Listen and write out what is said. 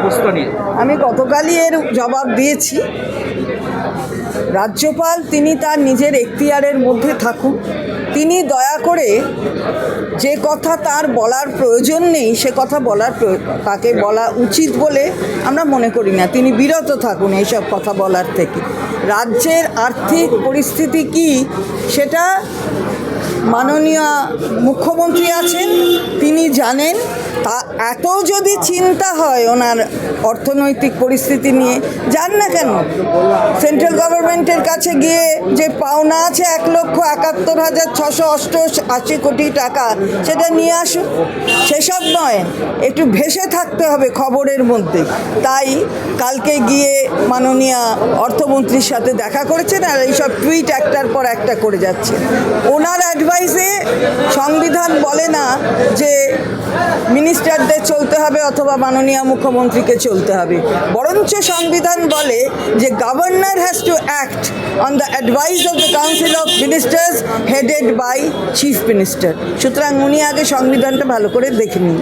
অবস্থা নিয়ে? আমি গতকালই এর জবাব দিয়েছি। রাজ্যপাল তিনি তার নিজের এখতিয়ারের মধ্যে থাকুন। তিনি দয়া করে যে কথা তার বলার প্রয়োজন নেই, সে কথা বলার তাকে বলা উচিত বলে আমরা মনে করি না। তিনি বিরত থাকুন এইসব কথা বলার থেকে। রাজ্যের আর্থিক পরিস্থিতি কি সেটা মাননীয় মুখ্যমন্ত্রী আছেন, তিনি জানেন। তা এত যদি চিন্তা হয় ওনার অর্থনৈতিক পরিস্থিতি নিয়ে, যান না কেন? সেন্ট্রাল গভর্নমেন্টের কাছে গিয়ে যে পাওনা আছে এক লক্ষ একাত্তর হাজার ছশো অষ্টআশি কোটি টাকা, সেটা নিয়ে আসুন। সেসব নয়, একটু ভেসে থাকতে হবে খবরের মধ্যে। তাই কালকে গিয়ে মাননীয় অর্থমন্ত্রীর সাথে দেখা করেছেন আর এইসব টুইট একটার পর একটা করে যাচ্ছে। ওনার অ্যাডভাইসে সংবিধান বলে না যে মিনিস্টারদের চলতে হবে অথবা মাননীয় মুখ্যমন্ত্রীকে চলতে হবে। বরঞ্চ সংবিধান বলে যে governor has to act on the advice of the council of ministers headed by chief minister সুতরাং উনি আগে সংবিধানটা ভালো করে দেখে নিন।